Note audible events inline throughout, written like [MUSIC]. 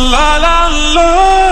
la la la.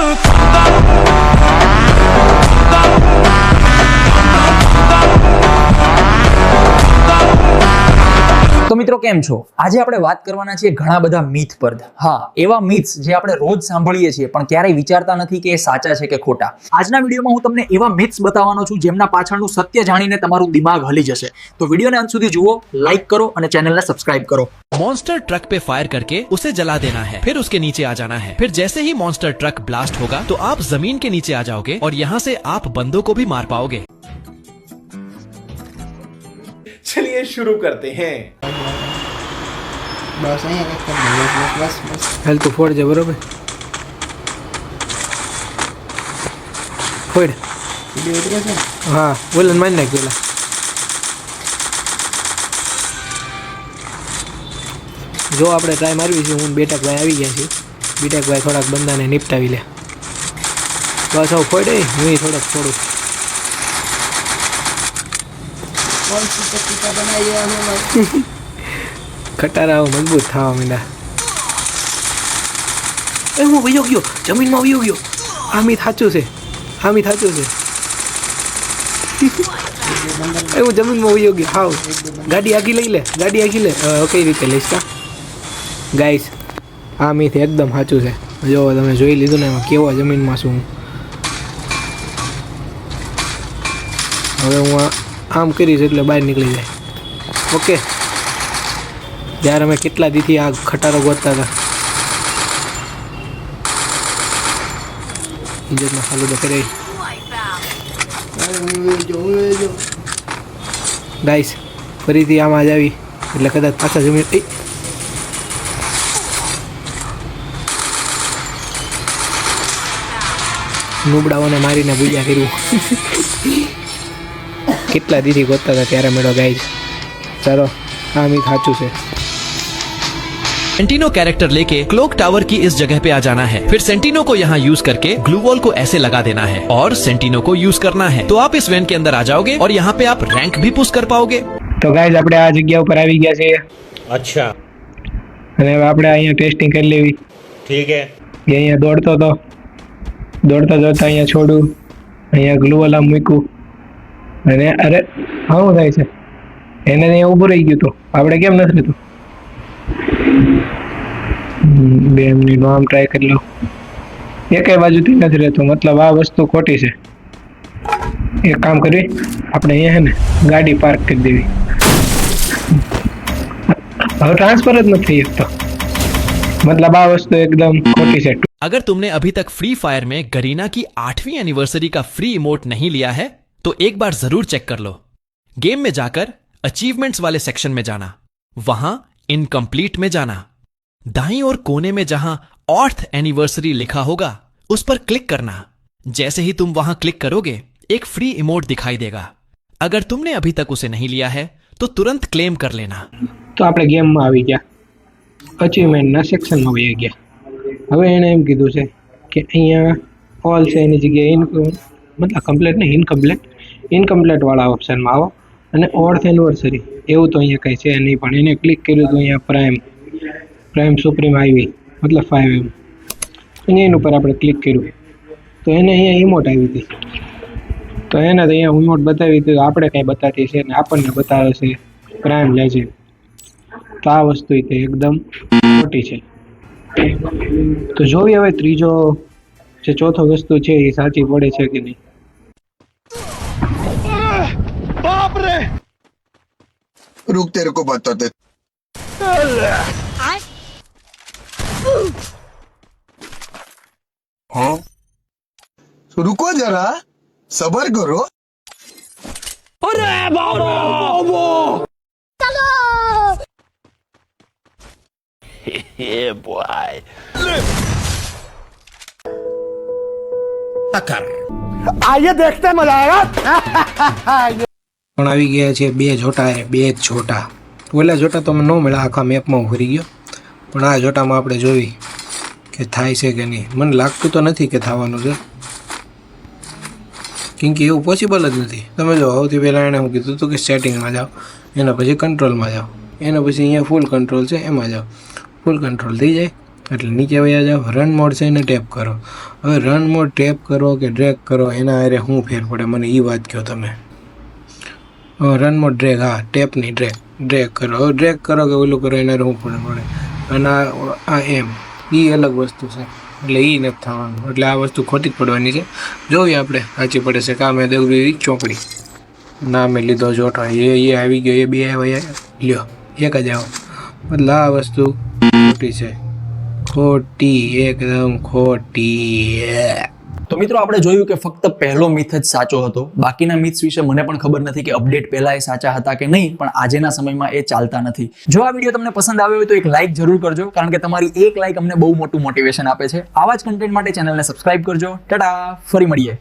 તો મિત્રો કેમ છો આજે આપણે વાત કરવાના છીએ ઘણા બધા મીથ પર હા એવા મિથ્સ જે આપણે રોજ સાંભળીએ છીએ પણ ક્યારેય વિચારતા નથી કે એ સાચા છે કે ખોટા આજના વિડીયોમાં હું તમને એવા મિથ્સ બતાવવાનો છું જેમના પાછળનું સત્ય જાણીને તમારું દિમાગ હલી જશે તો વિડીયોને અંત સુધી જુઓ લાઈક કરો અને ચેનલને સબસ્ક્રાઇબ કરો मॉन्स्टर ट्रक पे फायर करके उसे जला देना है फिर उसके नीचे आ जाना है फिर जैसे ही मॉन्स्टर ट्रक ब्लास्ट होगा तो आप जमीन के नीचे आ जाओगे और यहाँ से आप बंदों को भी मार पाओगे चलिए शुरू करते हैं બસ અહીંયા કંઈક કરી દો. બસ બસ બસ હાલ તું ફોડજે બરોબર ફોડ વિડીયો ઉતર્યો છે ને હા બોલે મારી નાખ પેલા જો આપણે ટ્રાય મારવી છે હું બેટકભાઈ આવી ગયા છીએ બેટકભાઈ થોડાક બંદાને નિપટાવી લે બસ હવે ફોડે હું થોડાક થોડું [LAUGHS] કોણ ટીકા ટીકા બનાવી રહ્યા છે ભાઈ ખટારા હવે મજબૂત થવા માંડ્યા. એ હું વયો ગયો, જમીનમાં વયો ગયો. આમી થાચું છે આમી થાચું છે. [LAUGHS] એ હું જમીનમાં વયો ગયો હાવ ગાડી આગી લઈ લે, ગાડી આગી લે. કઈ રીતે લઈશ કા? ગાઈસ આ મીથ એકદમ સાચું છે. જો તમે જોઈ લીધું ને એમાં કેવા જમીનમાં છું હવે હું આ આમ કરીશ એટલે બહાર નીકળી જાય. ઓકે. જ્યારે અમે કેટલા દીથી આ ખટારો ગોતતા હતા. ઇજ્જતમાં કરે હું વયો જો ગાઈસ ફરીથી આમાં જ આવી. એટલે કદાચ પાછા જમીન એ. નુબડાઓને મારીને પૂજા કર્યું. [LAUGHS] કેટલા દીથી ગોતતા હતા ત્યારે મેળો ગાઈસ ચાલો આ મી સાચું છે सेंटिनो कैरेक्टर लेके क्लोक टावर की इस जगह पे आ जाना है फिर सेंटिनो को यहाँ यूज करके ग्लू वॉल को ऐसे लगा देना है और सेंटिनो को यूज करना है तो आप इस वैन के अंदर आ जाओगे और यहाँ पे आप रैंक भी पुश कर पाओगे તો ગાઈઝ આપણે આ જગ્યા ઉપર આવી ગયા છીએ अच्छा અને હવે આપણે અહીંયા ટેસ્ટિંગ કરી લેવી ठीक है કે અહીંયા દોડતો હતો દોડતા દોડતા અહીંયા છોડું અહીંયા ગ્લુવલ આમ મૂક્યું અને અરે હા શું થાય છે એને અહીંયા ઊભું રહી ગયું હતું આપણે કેમ નથી રહેતું હમ, બે મિનિટ આમ ટ્રાય કરી લો એકેય બાજુથી નથી રહેતું મતલબ આ વસ્તુ ખોટી છે એક કામ કરી આપણે અહીંયા હે ને ગાડી પાર્ક કરી દેવી હવે ટ્રાન્સફર જ નથી થઈ શકતો મતલબ આ વસ્તુ એકદમ ખોટી છે अगर तुमने अभी तक फ्री फायर में गरीना की आठवीं एनिवर्सरी का फ्री इमोट नहीं लिया है तो एक बार जरूर चेक कर लो गेम में जाकर अचीवमेंट्स वाले सेक्शन में जाना वहां इनकम्प्लीट में जाना दाईं ओर कोने में जहां ऑर्थ एनिवर्सरी लिखा होगा उस पर क्लिक करना जैसे ही तुम वहां क्लिक करोगे एक फ्री इमोट दिखाई देगा अगर तुमने अभी तक उसे नहीं लिया है तो तुरंत क्लेम कर लेना તો આપણે ગેમમાં આવી ગયા અચીવમેન્ટના સેક્શનમાં વહી ગયા હવે એણે એમ કીધું છે કે અહીંયા ઓલ છે એની જગ્યાએ ઇન મતલબ કમ્પ્લેટ નહીં ઇનકમ્પ્લેટ ઇનકમ્પ્લેટવાળા ઓપ્શનમાં આવો. અને ઓર્થ એનિવર્સરી એવું તો અહીંયા કંઈ છે નહીં, પણ એને ક્લિક કર્યું તો અહીંયા પ્રાઇમ પ્રાઇમ સુપ્રીમ આવી. મતલબ ફાઇવ એમ અને એની ઉપર આપણે ક્લિક કર્યું. તો એને અહીંયા ઇમોટ આવી હતી. તો એને તો અહીંયા ઇમોટ બતાવી હતી આપણે કંઈ બતાતી છે ને આપણને બતાવે છે પ્રાઇમ લેજે તો આ વસ્તુ તે એકદમ મોટી છે. તો જોઈએ હવે ત્રીજો જે ચોથો વસ્તુ છે એ સાચી પડે છે કે નહીં? रुक तेरे को बताते हाँ रुको जरा सबर करो [LAUGHS] પણ આવી ગયા છે બે જોટા એ બે જ જોટા. ઓલા જોટા તો મને ન મળ્યા, આખા મેપમાં ફરી ગયો. પણ આ જોટામાં આપણે જોઈ કે થાય છે કે નહીં. મને લાગતું તો નથી કે થવાનું છે. કેમ કે એવું પોસિબલ જ નથી. તમે જો, સૌથી પહેલાં એણે હું કીધું હતું કે સેટિંગમાં જાઓ, એના પછી કંટ્રોલમાં જાઓ. એના પછી અહીંયા ફૂલ કંટ્રોલ છે, એમાં જાઓ. ફૂલ કંટ્રોલ થઈ જાય, એટલે નીચે વયા જાઓ રન મોડ છે એને ટેપ કરો. હવે રન મોડ ટેપ કરો કે ડ્રેક કરો, એના આરે શું ફેર પડે, મને એ વાત કહો તમે. રન મોડ ડ્રેગ હા ટેપની ડ્રેગ ડ્રેગ કરો. ડ્રેગ કરો કે ઓલું કરો, એના રહું પણ પડે અને આ એમ. એ અલગ વસ્તુ છે. એટલે એ નથી થવાનું. એટલે આ વસ્તુ ખોટી જ પડવાની છે. જોઈએ આપણે, સાચી પડે છે કામે દેવડી ચોપડી. ના મેં લીધો જોટો એ એ આવી ગયો, એ બે આવ્યા. લ્યો, એક જ આવો. મતલબ આ વસ્તુ ખોટી છે. ખોટી, એકદમ ખોટી તો મિત્રો આપણે જોયું કે ફક્ત પહેલો મિથ જ સાચો હતો. બાકીના મિથ્સ વિશે મને પણ ખબર નથી કે અપડેટ પહેલા એ સાચા હતા કે નહીં, પણ આજના સમયમાં એ ચાલતા નથી. જો આ વીડિયો તમને પસંદ આવ્યો હોય તો એક લાઇક જરૂર કરજો, કારણ કે તમારી એક લાઇક અમને બહુ મોટું મોટિવેશન આપે છે. આવા જ કન્ટેન્ટ માટે ચેનલને સબસ્ક્રાઇબ કરજો. ટાટા, ફરી મળીએ.